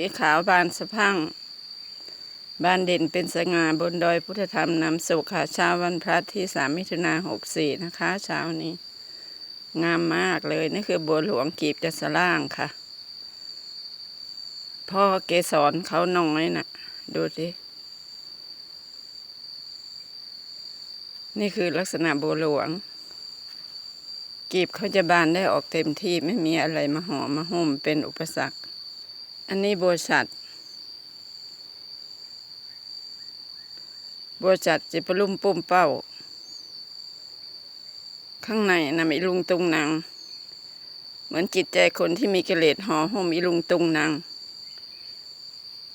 สีขาวบานสะพังบานเด่นเป็นสง่าบนดอยพุทธธรรมนำสุขค่ะเช้าวันพระที่สามมิถุนาหกสี่นะคะ เช้านี้ งามมากเลย นี่คือบัวหลวงกีบจัสล่างค่ะ พ่อเกสรเขาน้อยน่ะ ดูสินี่คือลักษณะบัวหลวง กีบเขาจะบานได้ออกเต็มที่ไม่มีอะไรมาห่อมาหุ้มเป็นอุปสรรค อันนี้บัวฉัดบัวฉัดจะปลุ่มปุ่มเป้า ข้างในนะมีลุงตุงนางเหมือนจิตใจคนที่มีกิเลสห่อหุ้มอีลุงตุงนาง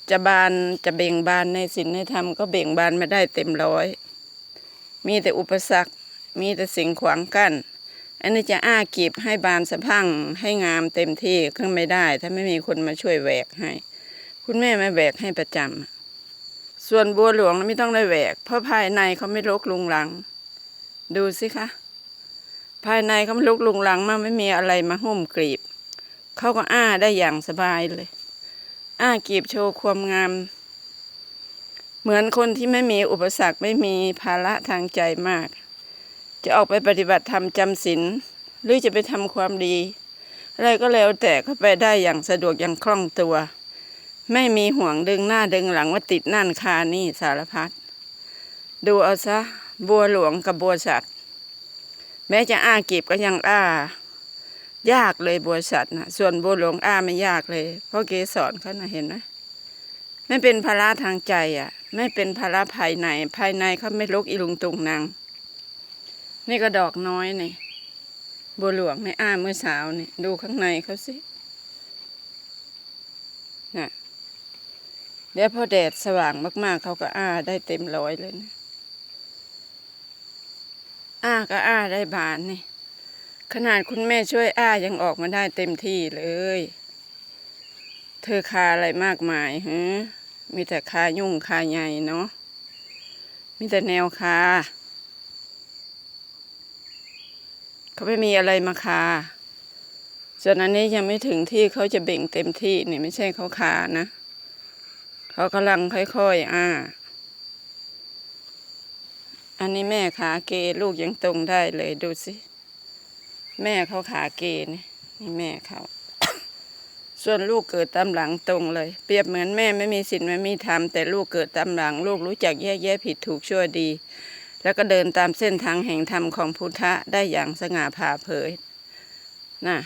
จะบานจะเบ่งบานในศีลในธรรมก็เบ่งบานไม่ได้เต็มร้อย มีแต่อุปสรรค มีแต่สิ่งขวางกั้น อันนี้จะอ้ากีบให้บานสะพังให้งามเต็มที่ขึ้นไม่ได้ ถ้าไม่มีคนมาช่วยแหวกให้ คุณแม่ไม่แหวกให้ประจำส่วนบัวหลวงไม่ต้องได้แหวก เพราะภายในเขาไม่รกลุงลัง ดูสิคะ ภายในเขาไม่รกลุงลังมากไม่มีอะไรมาหุ้มกรีบเขาก็อ้าได้อย่างสบายเลย อ้ากีบโชว์ความงาม เหมือนคนที่ไม่มีอุปสรรคไม่มีภาระทางใจมาก จะออกไปปฏิบัติธรรมจำศีลหรือจะไปทำความดี อะไรก็แล้วแต่ก็ไปได้อย่างสะดวกอย่างคล่องตัว ไม่มีห่วงดึงหน้าดึงหลังว่าติดนั่นคานี่สารพัดดูเอาซะบัวหลวงกับบัวสัตว์แม้จะอ้ากีบก็ยังอ้ายากเลยบัวสัตว์นะส่วนบัวหลวงอ้าไม่ยากเลย เพราะเกสรเขานะเห็นไหมไม่เป็นภาระทางใจอะ ไม่เป็นภาระภายใน ภายในเขาไม่ลุกอีลุงตุงนาง นี่ก็ดอกน้อยนี่บัวหลวงในอ้าเมื่อเช้านี่ดูข้างในเขาสิน่ะเดี๋ยวพอแดดสว่างมาก ๆ เขาก็อ้าได้เต็มร้อยเลยนะ อ้าก็อ้าได้บานนี่ ขนาดคุณแม่ช่วยอ้ายังออกมาได้เต็มที่เลย เธอคาอะไรมากมายฮะมีแต่คายุ่งคาใหญ่เนาะมีแต่แนวคา เขาไม่มีอะไรมาคาส่วนอันนี้ยังไม่ถึงที่เขาจะเบ่งเต็มที่นี่ไม่ใช่เขาคานะเขากำลังค่อยๆอ่า อันนี้แม่ขาเกลูกยังตรงได้เลยดูสิ แม่เขาขาเกนี่นี่แม่เขาส่วนลูกเกิดตามหลังตรงเลย เปรียบเหมือนแม่ไม่มีศีลไม่มีธรรมแต่ลูกเกิดตามหลัง ลูกรู้จักแยกแยะผิดถูกชั่วดี แล้วก็เดินตามเส้นทางแห่งธรรมของพุทธะได้อย่างสง่าผ่าเผยนะ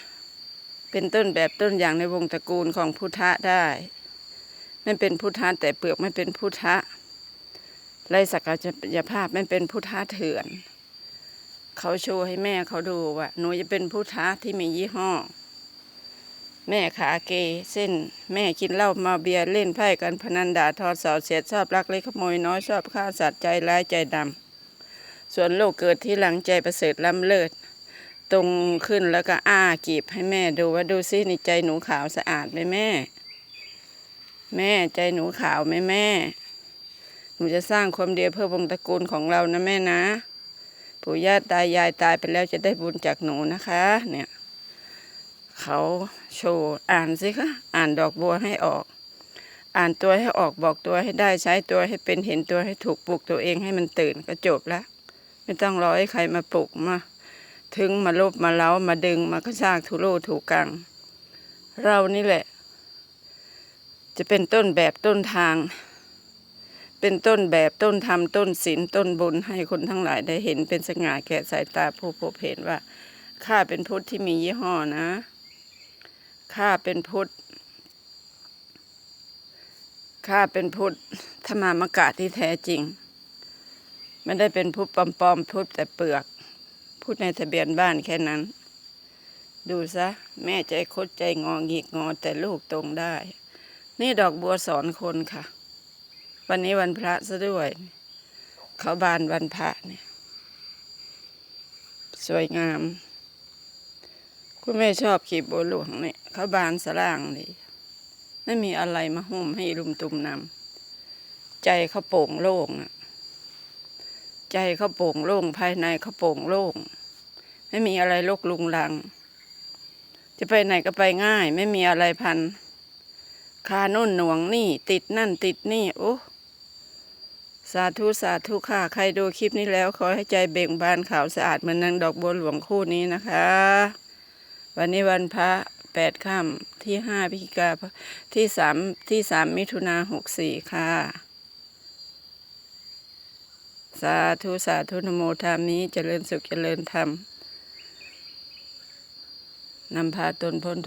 เป็นต้นแบบต้นอย่างในวงตระกูลของพุทธะได้ ไม่เป็นพุทธะแต่เปลือกไม่เป็นพุทธะไรศักยภาพไม่เป็นพุทธะเถื่อน เขาโชว์ให้แม่เขาดูว่าหนูจะเป็นพุทธะที่มียี่ห้อ แม่ขาเกเส้น แม่กินเหล้ามาเบียร์เล่นไพ่กันพนันด่าทอสาวเสียดชอบรักเล็กขโมยน้อยชอบฆ่าสัตว์ใจร้ายใจดำ ส่วนโลกเกิดที่หลังใจประเสริฐล้ำเลิศ ตรงขึ้นแล้วก็อ้ากีบให้แม่ดูว่าดูซิในใจหนูขาวสะอาดไหมแม่ แม่ใจหนูขาวไหมแม่ หนูจะสร้างความเดียวเพื่อวงตระกูลของเรานะแม่นะปู่ย่าตายายตายไปแล้วจะได้บุญจากหนูนะคะ เนี่ย เขาโชว์อ่านสิคะอ่านดอกบัวให้ออก อ่านตัวให้ออกบอกตัวให้ได้ใช้ตัวให้เป็นเห็นตัวให้ถูกปลุกตัวเองให้มันตื่นก็จบละ ไม่ต้องรอให้ใครมาปลุกมา ถึงมาลบมาเล้ามาดึงมากระชากทุโรถูกกัง เรานี่แหละ จะเป็นต้นแบบต้นทาง เป็นต้นแบบต้นธรรมต้นศีลต้นบุญให้คนทั้งหลายได้เห็นเป็นสง่าแก่สายตาผู้พบเห็นว่าข้าเป็นพุทธที่มียี่ห้อนะข้าเป็นพุทธข้าเป็นพุทธธรรมามกะที่แท้จริง ไม่ได้เป็นพุทธปลอมๆพุทธแต่เปลือก พุทธในทะเบียนบ้านแค่นั้น ดูซะ แม่ใจคดใจงอหงิกงอแต่ลูกตรงได้ นี่ดอกบัวสอนคนค่ะ วันนี้วันพระซะด้วย เขาบานวันพระเนี่ย สวยงาม คุณแม่ชอบขีบบัวหลวงเนี่ย เขาบานสล่างเลยไม่มีอะไรมาหุ้มให้รุมตุมนำใจเขาโปร่งโล่งอะ ใจเขาโปร่งโล่งภายในเขาโปร่งโล่ง ไม่มีอะไรลกลุงลัง จะไปไหนก็ไปง่าย ไม่มีอะไรพัน คานุ่นหน่วงนี่ ติดนั่นติดนี่ โอ้ สาธุสาธุค่ะ ใครดูคลิปนี้แล้ว ขอให้ใจเบ่งบานขาวสะอาดเหมือนนางดอกบัวหลวงคู่นี้นะคะ วันนี้วันพระแปดค่ำที่ห้าพิกาที่สามที่สามมิถุนาหกสี่ค่ะ สาธุสาธุนโมธรรมนี้เจริญสุขเจริญธรรมนำพาตนพ้น